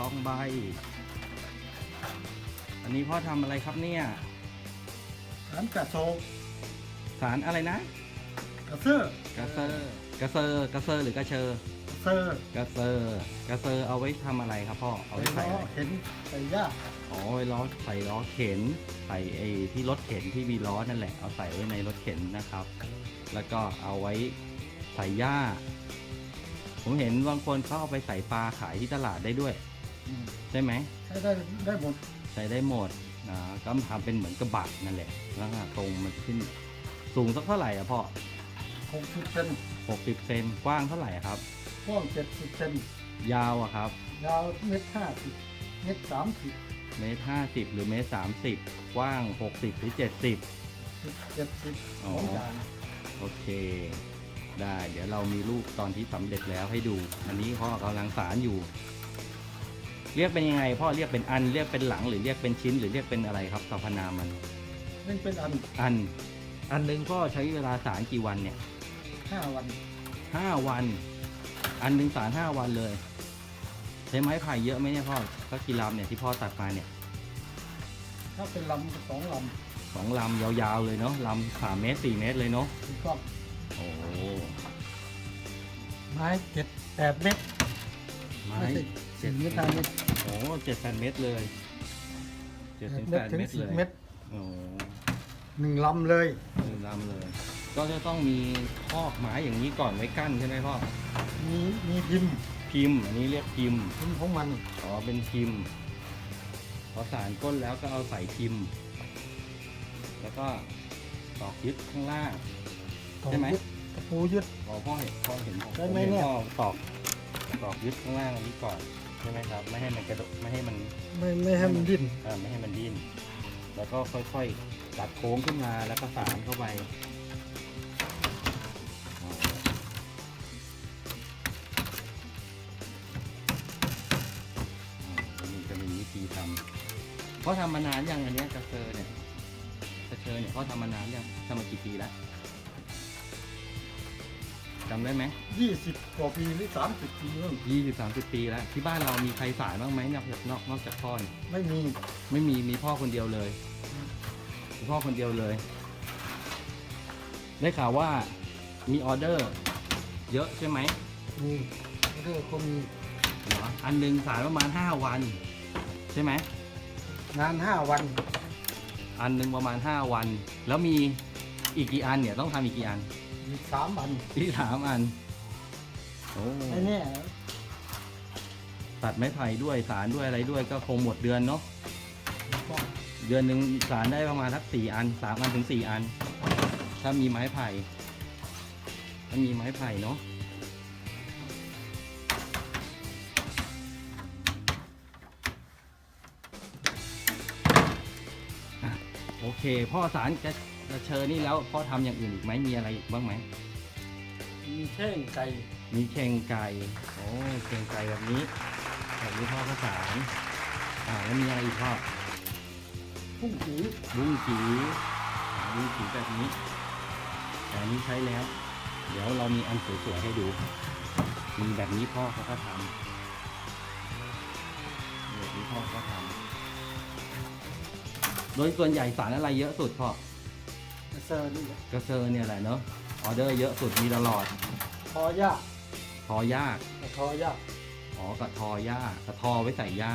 ทองใบ อันนี้พ่อทำอะไรครับเนี่ยร้านกระโซงสารอะไรนะ กระเสื้อกระเซอร์กระเซอร์กระเซอร์หรือกระเชอร์เซอร์กระเซอร์กระเซอร์เอาไว้ทำอะไรครับพ่อ เอาไปไว้ใส่ล้ออะไรเห็นใส่ยากอ๋อไว้ล้อใส่ล้อเข็น ใส่ไอ้ที่รถเข็นที่มีล้อนั่นแหละ เอาใส่ไว้ในรถเข็นนะครับ แล้วก็เอาไว้ใส่หญ้า ผมเห็นบางคนเขาเอาไปใส่ปลาขายที่ตลาดได้ด้วยอืม ใช่ไหมใช้ได้ได้หมดใช้ได้หมดนะก็ทำเป็นเหมือนกระบะนั่นแหละแล้วก็ตรงมันขึ้น สูงสักเท่าไหร่อะพ่อหกสิบเซน60เซนกว้างเท่าไหร่อะครับ กว้างเจ็ดสิบเซนยาวอะครับ ยาวเมตรห้าสิบเมตรสามสิบเมตรห้าสิบหรือเมตรสามสิบกว้าง60หรือ70สิบเจ็ดสิบอ๋สอองอย่างโอเค ได้ เดี๋ยวเรามีรูปตอนที่สำเร็จแล้วให้ดู อันนี้พ่อกำลังสารอยู่ เรียกเป็นยังไงพ่อเรียกเป็นอัน เรียกเป็นหลังหรือเรียกเป็นชิ้น หรือเรียกเป็นอะไรครับสรรพนามมันนี่เป็นอันอัน อันหนึ่งพ่อใช้เวลาสารกี่วันเนี่ยห้าวันห้าวัน อันหนึ่งสารห้าวันเลย ใช้ไม้ไผ่เยอะไหมเนี่ยพ่อก็กี่ลำเนี่ยที่พ่อตัดมาเนี่ยถ้าเป็นลำก็สองลสองลำยาวๆเลยเนาะลำสามเมตรสี่เมตรเลยเนาะำถูกต้องโอ้ไม้เจ็ดแปดเมตรไม้ ไม่ใช่ เจ็ดสี่เมตรห้าเมตรโอ้เจ็ดแปดเมตรเลยเจ็ดถึงเมแปตรดถึงเมตรสิเลบยเมตรโอ้หนึ่งลำเลยหนึ่งลำเลย ก็จะต้องมีคอกไม้อย่างนี้ก่อนไว้กั้นใช่ไหมพ่อมีมีพิมพ์พิมพ์อันนี้เรียกพิมพ์พิมพ์ของมันอ๋อเป็นพิมพ์พอสารก้นแล้วก็เอาใส่พิมพ์ แล้วก็ตอกยึดข้างล่างต่อใช่ไหมยึดตะปูยึดอ๋อพ่อเห็นพ่อเห็นผมใช่ไหมผเนี่ยพ่อตอกตอกยึดข้างล่างอันนี้ก่อน ใช่ไหมครับ ไม่ให้มันกระโดดไม่ให้มันไม่ไม่ให้มันดิ้นเอ่อไม่ให้มันดิ้นแล้วก็ค่อยๆตัดโค้งขึ้นมาแล้วก็สานเข้าไปอ๋ออ๋อนี่จะมีวิธีทำพ่อทำมานานยังอันเนี้ยกระเชอเนี่ยกระเชอเนี่ยพ่อทำมานานยังทำมากี่ปีแล้ว จำได้ไหมยี่สิบกว่าปีหรือสามสิบปีนู่นยี่สิบสามสิบปีแล้ว ที่บ้านเรามีใครสานบ้างไหมนอกจากนอกนอกจากพ่อเนี่ยไม่มี ไม่มีมีพ่อคนเดียวเลยมีพ่อคนเดียวเลย ได้ข่าวว่ามีออเดอร์ เยอะใช่ไหมมีเรื่องก็มีเหรออันหนึ่งสายประมาณห้าวัน ใช่ไหม งานห้าวัน อันหนึ่งประมาณห้าวัน แล้วมีอีกกี่อันเนี่ยต้องทำอีกกี่อัน มีสามวันที่สามอัน โอ้ไอ้เนี่ยตัดไม้ไผ่ด้วยสารด้วยอะไรด้วยก็คงหมดเดือนเนาะ ก็เดือนหนึ่งสารได้ประมาณสักสี่อันสามอันถึงสี่อัน ถ้ามีไม้ไผ่ถ้ามีไม้ไผ่เนาะอะโอเค พ่อสารจะจะ เชิญนี่แล้วพ่อทำอย่างอื่นอีกไหมมีอะไรอีกบ้างไหมมีแช่งไก่มีเข่งไก่โอ้เข่งไก่แบบนี้แบบนี้พ่อก็สารอ่าแล้วมีอะไรอีกพ่อพุ่งผีบุ้งกีอ่าบุ้งกีแบบนี้แต่อันนี้ใช้แล้ว เดี๋ยวเรามีอันสวยๆให้ดูมีแบบนี้พ่อเขาก็ทำแบบนี้พ่อเขาก็ทำโดยส่วนใหญ่สารอะไรเยอะสุดพ่อเซอร์นี่แหละกระเซอร์เนี่ยแหละเนาะออเดอร์เยอะสุดมีตลอด ทอยากทอยากทอยาก อ๋อกระทอยากกระทอไว้ใส่หญ้า